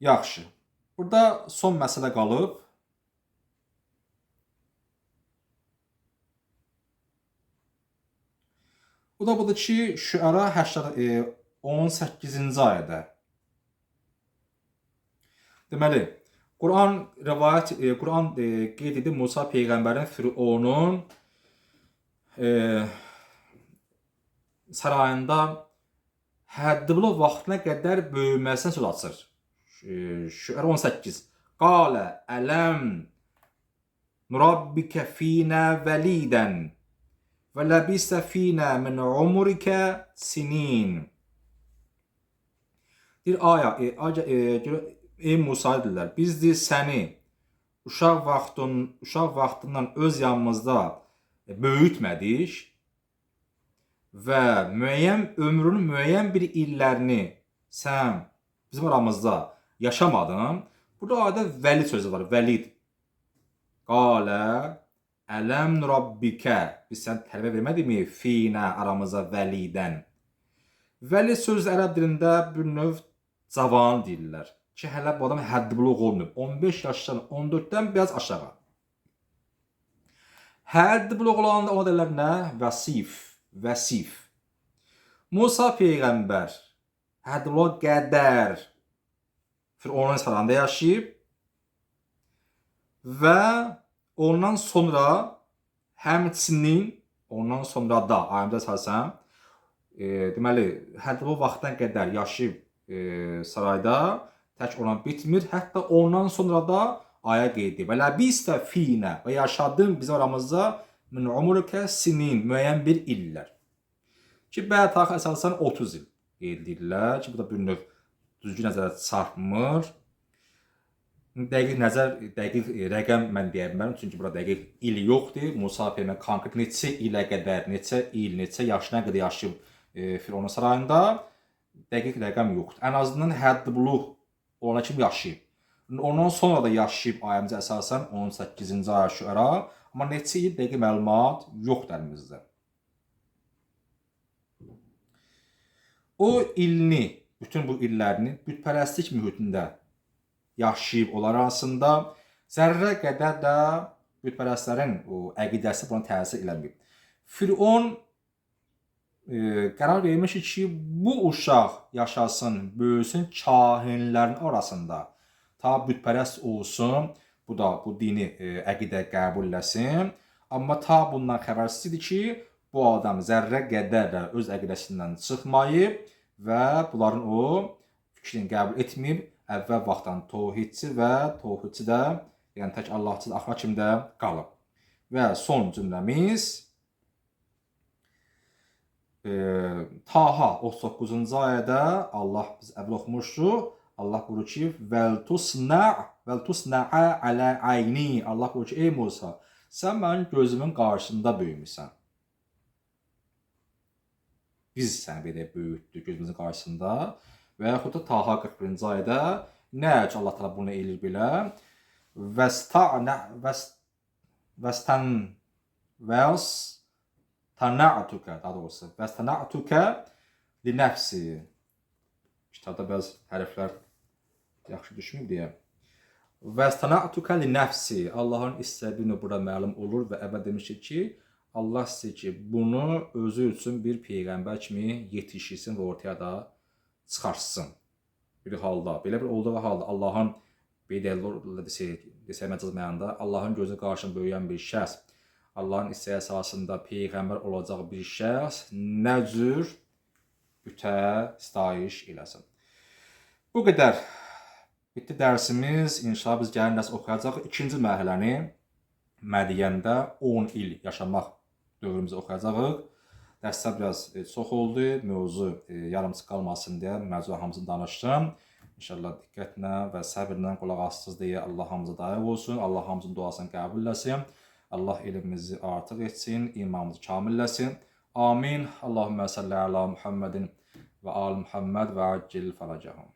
Yaxşı. Burada son məsələ qalıb. Bu da budur ki, Şüəra 80 e, 18-ci ayədə. Deməli, Quran rivayət e, Quran e, qeyd edir Musa peyğəmbərin Fironun e, sarayında həddibli vaxtına qədər böyüməsinə söz açır. Şüər 18. Qalə ələm nurabbikə finə vəlidən və ləbisə finə min umrikə sinin. Deyir, aya, e, aca, e, ey Musa dedilər, biz deyir səni uşaq vaxtın, uşaq vaxtından öz yanımızda e, böyütmədik və müəyyən ömrünün müəyyən bir illərini sən bizim aramızda yaşamadın. Burada ayda vəli sözü var, vəlid. Qalə ələm rabbikə biz sən tərbiyə vermədikmi finə aramıza vəlidən. Vəli sözü ərəb dilində bir növ cavan deyirlər. Ki hələ bu adam həddi buluq olmayıb. 15 yaşdan 14-dən biraz aşağı. Həddi buluq olanda ona deyirlər nə? Vəsif, vəsif. Musa peyğəmbər həddi buluq qədər Sarayında yaşayıb və ondan sonra həmçinin ondan sonra da. Ayəmdə əsasən e, deməli hətta bu vaxtdan qədər yaşayıb e, sarayda. Tək olan bitmir. Hətta ondan sonra da. Aya qeyd edir. Və ləbistə finə və yaşadın bizim aramızda min umurikə sinin müəyyən bir illər. Ki bəzi tarix əsasən 30 il qeyd edirlər ki, bu da bir növ düzgün nəzərə çarpmır. Dəqiq nəzər, dəqiq e, rəqəm mən deyə bilmərəm, çünki burada dəqiq il yoxdur. Musa peyğəmbər konkret neçə ilə qədər, neçə il, neçə yaşına qədər yaşayıb e, Firavun sarayında dəqiq rəqəm yoxdur. Ən azından həddi buluq olana kimi yaşayıb. Ondan sonra da yaşayıb ayəmizə əsasən 18-ci ayə şüəra, amma neçə il dəqiq məlumat yoxdur əlimizdə. O ilini, bütün bu illərini bütpərəstlik mühitində yaşayıb onlar arasında zərrə qədər də bütpərəstlərin o əqidəsi buna təsir eləməyib. Firon e, qərar vermişdi ki, bu uşaq yaşasın, böyüsün kahinlərin arasında. Ta bütpərəst olsun, bu da bu dini e, əqidə qəbul eləsin. Amma ta bundan xəbərsizdir ki, bu adam zərrə qədər də öz əqidəsindən çıxmayıb və bunların o fikrini qəbul etməyib, əvvəl vaxtdan tohidçi və tohidçi də, yəni tək Allahçı axıra kimi də qalıb. Və son cümləmiz e, Taha 39-cu ayədə Allah biz əvvəl oxumuşduq. Allah buyurur ki: "Vel tusna vel tusna'a ala ayni." Allah buyurur ki: "Ey Musa, sən mənim gözümün qarşısında böyümüsən." Biz səni belə böyütdük gözümüzün qarşısında və yaxud da Taha 41-ci ayədə nə üçün Allah təala bunu eləyir belə? Vəsta'na vəst vəstan vəs tana'tuka daha doğrusu vəstana'tuka li nəfsi. Kitabda bəzi hərflər yaxşı düşməyib deyə. Vəstana'tuka li nəfsi. Allahın istədiyini burada məlum olur və əvvəl demişdik ki Allah istəyir ki bunu özü üçün bir peyğəmbər kimi yetişdirsin və ortaya da çıxarsın bir halda belə bir olduğu halda Allahın bedəlli desək, desək məcaz mənada Allahın gözü qarşısında böyüyən bir şəxs Allahın istəyi əsasında peyğəmbər olacaq bir şəxs nə cür bütə sitayiş eləsin. Bu qədər. Bitdi dərsimiz. İnşallah biz gəlin dərs oxuyacaq. İkinci mərhələni Mədiyəndə 10 il yaşamaq dövrümüzü oxuyacağıq. Dərslər biraz e, çox oldu. Mövzu e, yarımçıq qalmasın deyə mövzu hamısını danışdım. İnşallah diqqətlə və səbirlə qulaq assınız deyə Allah hamımıza daim olsun. Allah hamımızın duasını qəbul etsin. Allah elmimizi artıq etsin, imanımızı kamilləsin. Amin. Allahümme salli ala Muhammedin və al Muhammed və accil faracahum.